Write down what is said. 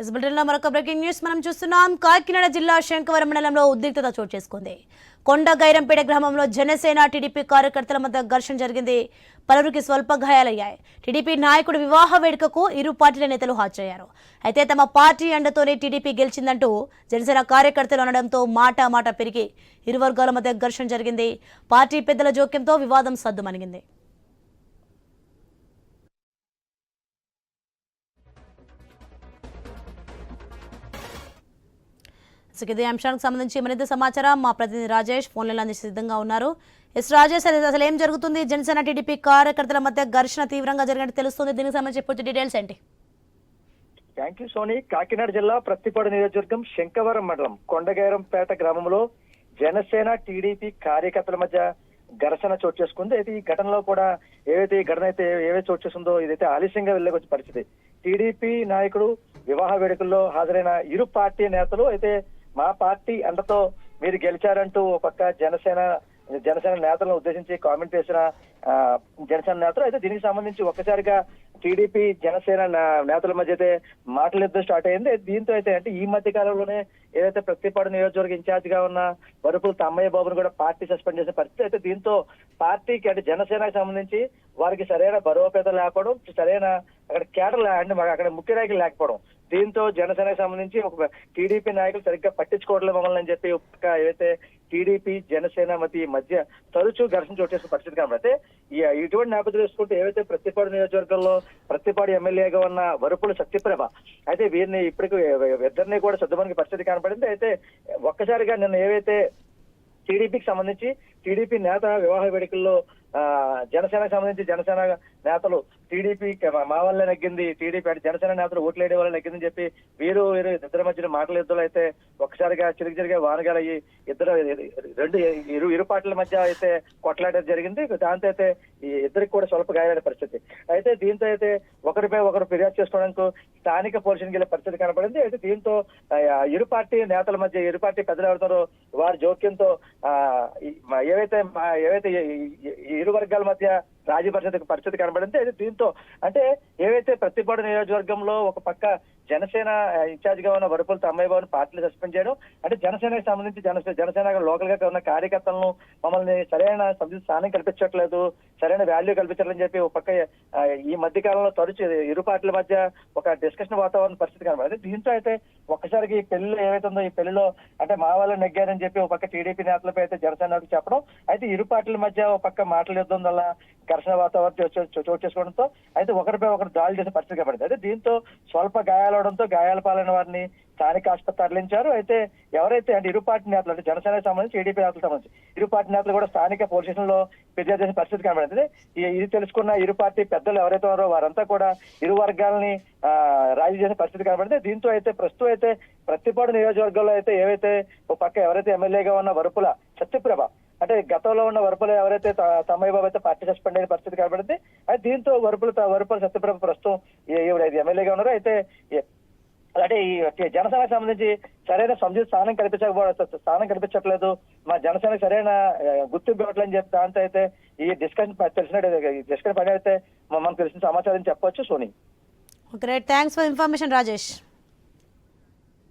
Yes బులెటిన్లో మరొక breaking news మనం చూస్తున్నాం. కాకినాడ జిల్లా శంకవరం మండలంలో ఉద్రిక్తత చోటు చేసుకుంది. కొండ గైరంపేట గ్రామంలో జనసేన టీడీపీ కార్యకర్తల మధ్య ఘర్షణ జరిగింది. పలువురికి స్వల్ప గాయాలయ్యాయి. టీడీపీ నాయకుడు వివాహ వేడుకకు ఇరు పార్టీల నేతలు హాజరయ్యారు. అయితే తమ పార్టీ అండతోనే టీడీపీ గెలిచిందంటూ జనసేన కార్యకర్తలు అనడంతో మాట మాట పెరిగి ఇరు వర్గాల మధ్య ఘర్షణ జరిగింది. పార్టీ పెద్దల జోక్యంతో వివాదం సద్దుమణిగింది. ఇదే అంశానికి సంబంధించి మరింత సమాచారం మా ప్రతినిధి రాజేష్ ఫోన్లలో అందించి సిద్ధంగా ఉన్నారు. ఎస్ రాజేష్ అది అసలు ఏం జరుగుతుంది? జనసేన టీడీపీ కార్యకర్తల మధ్య ఘర్షణ తీవ్రంగా జరిగినట్టు తెలుస్తుంది. దీనికి సంబంధించి పూర్తి డీటెయిల్స్ ఏంటి? థ్యాంక్ యూ సోని కాకినాడ జిల్లా ప్రత్తిపాడు నియోజకవర్గం శంకవరం మండలం కొండగైరంపేట గ్రామంలో జనసేన టీడీపీ కార్యకర్తల మధ్య ఘర్షణ చోటు చేసుకుంది. అయితే ఈ ఘటనలో కూడా ఏవైతే ఈ ఘటన అయితే ఏవైతే చోటు చేసిందో ఇదైతే ఆలస్యంగా వెళ్ళే పరిస్థితి. టీడీపీ నాయకుడు వివాహ వేడుకల్లో హాజరైన ఇరు పార్టీ నేతలు అయితే మా పార్టీ అండతో మీరు గెలిచారంటూ ఒక పక్క జనసేన జనసేన నేతలను ఉద్దేశించి కామెంట్ చేసిన ఆ, జనసేన నేతలు అయితే దీనికి సంబంధించి ఒక్కసారిగా టీడీపీ జనసేన నేతల మధ్య అయితే మాటల యుద్ధం స్టార్ట్ అయింది దీంతో అయితే అంటే ఈ మధ్య కాలంలోనే ఏదైతే ప్రతిపాడు నియోజకవర్గ ఇన్ఛార్జ్గా ఉన్న వరుపుల తమ్మయ్య బాబును కూడా పార్టీ సస్పెండ్ చేసిన పరిస్థితి అయితే దీంతో పార్టీకి అంటే జనసేనకి సంబంధించి వారికి సరైన బరోపేత లేకపోవడం సరైన అక్కడ కేటర్ అంటే అక్కడ ముఖ్య నాయకులు లేకపోవడం దీంతో జనసేనకి సంబంధించి ఒక టీడీపీ నాయకులు సరిగ్గా పట్టించుకోవట్లేదు మమ్మల్ని అని చెప్పి ఒక ఏదైతే టీడీపీ జనసేన మధ్య మధ్య తరచూ ఘర్షణ చోటు చేసిన పరిస్థితి కాబట్టి ఈ ఇటువంటి నేపథ్యం చూసుకుంటే ఏవైతే ప్రతిపాడు నియోజకవర్గంలో ప్రతిపాడు ఎమ్మెల్యేగా ఉన్న వరుపుల సత్యప్రభ అయితే వీరిని ఇప్పటికి ఇద్దరిని కూడా సర్దుమనికి పరిస్థితి కనపడింది. అయితే ఒక్కసారిగా నిన్న ఏవైతే టీడీపీకి సంబంధించి టీడీపీ నేత వివాహ వేడుకల్లో జనసేనకు సంబంధించి జనసేన నేతలు టీడీపీ మా వల్ల నెగ్గింది. టీడీపీ అంటే జనసేన నేతలు ఓట్లేయడం వల్ల నెగ్గిందని చెప్పి వీరు వీరు ఇద్దరి మధ్యన మాటల యుద్ధాలు అయితే ఒక్కసారిగా చిరిగి చిరిగే వానగాలయ్యి ఇద్దరు రెండు ఇరు ఇరు పార్టీల మధ్య అయితే కొట్లాట జరిగింది. దాంతో అయితే ఈ ఇద్దరికి కూడా స్వల్ప గాయాలైన పరిస్థితి. అయితే దీంతో అయితే ఒకరిపై ఒకరు ఫిర్యాదు చేసుకోవడానికి స్థానిక పోలీసులకు వెళ్ళే పరిస్థితి కనపడింది. అయితే దీంతో ఇరు పార్టీ నేతల మధ్య ఇరు పార్టీ పెద్దలు ఎవరుతారో వారి జోక్యంతో ఆ ఏవైతే మా- ఏవైతే ఈ ఇరు వర్గాల మధ్య రాజీ పరిస్థితి పరిస్థితి కనబడింది. అయితే దీంతో అంటే ఏవైతే ప్రతిపాడు నియోజకవర్గంలో ఒక పక్క జనసేన ఇన్ఛార్జ్గా ఉన్న వరుపులతో అమ్మాయి బాబుని పార్టీలు సస్పెండ్ చేయడం. అంటే జనసేనకి సంబంధించి జనసేన జనసేన లోకల్గా ఉన్న కార్యకర్తలను మమ్మల్ని సరైన సంబంధించిన స్థానం కల్పించట్లేదు సరైన వాల్యూ కల్పించాలని చెప్పి ఒక పక్క ఈ మధ్య కాలంలో తరచు ఇరు పార్టీల మధ్య ఒక డిస్కషన్ వాతావరణ పరిస్థితి కనబడింది. దీంతో అయితే ఒక్కసారికి ఈ పెళ్ళిలో ఏవైతే ఉందో ఈ పెళ్ళిలో అంటే మా వాళ్ళు నెగ్గారని చెప్పి ఒక పక్క టీడీపీ నేతలపై అయితే జనసేన చెప్పడం. అయితే ఇరు పార్టీల మధ్య ఒక పక్క మాటలు యుద్ధం వల్ల ఘర్షణ వాతావరణం చోటు చేసుకోవడంతో అయితే ఒకరిపై ఒకరు దాడి చేసే పరిస్థితి కనబడింది. అయితే దీంతో స్వల్ప గాయాలవడంతో గాయాల పాలైన వారిని స్థానిక ఆసుపత్రి తరలించారు. అయితే ఎవరైతే అంటే ఇరు పార్టీ నేతలు అంటే జనసేనకు సంబంధించి టీడీపీ నేతలకు సంబంధించి ఇరు పార్టీ నేతలు కూడా స్థానిక పోలీస్ స్టేషన్లో ఫిర్యాదు చేసిన పరిస్థితి కనబడింది. ఇది తెలుసుకున్న ఇరు పార్టీ పెద్దలు ఎవరైతే ఉన్నారో వారంతా కూడా ఇరు వర్గాలని ఆ, రాజీ చేసిన పరిస్థితి కనబడింది. దీంతో అయితే ప్రస్తుతం అయితే ప్రతిపాడు నియోజకవర్గంలో అయితే ఏవైతే ఒక పక్క ఎవరైతే ఎమ్మెల్యేగా ఉన్న వరుపుల సత్యప్రభ అంటే గతంలో ఉన్న వరుపులు ఎవరైతే తమ్మయ్య బాబు అయితే పార్టీ సస్పెండ్ అయిన పరిస్థితి కనబడింది అయితే దీంతో వరపులు వరుపుల సత్యప్రభ ప్రస్తుతం ఐదు ఈవిడ ఎమ్మెల్యేగా ఉన్నారు అయితే ఈ- అంటే ఈ జనసేనకు సంబంధించి సరైన సంజీత స్థానం కల్పించకపోవడం స్థానం కల్పించట్లేదు. మా జనసేనకు సరైన ఆ, గుర్తింపు ఇవ్వట్లని చెప్పి దాంతో అయితే ఈ డిస్కషన్ తెలిసినట్టు డిస్కషన్ పని అయితే మనకు తెలిసిన సమాచారం చెప్పొచ్చు Soni. Great thanks for information Rajesh.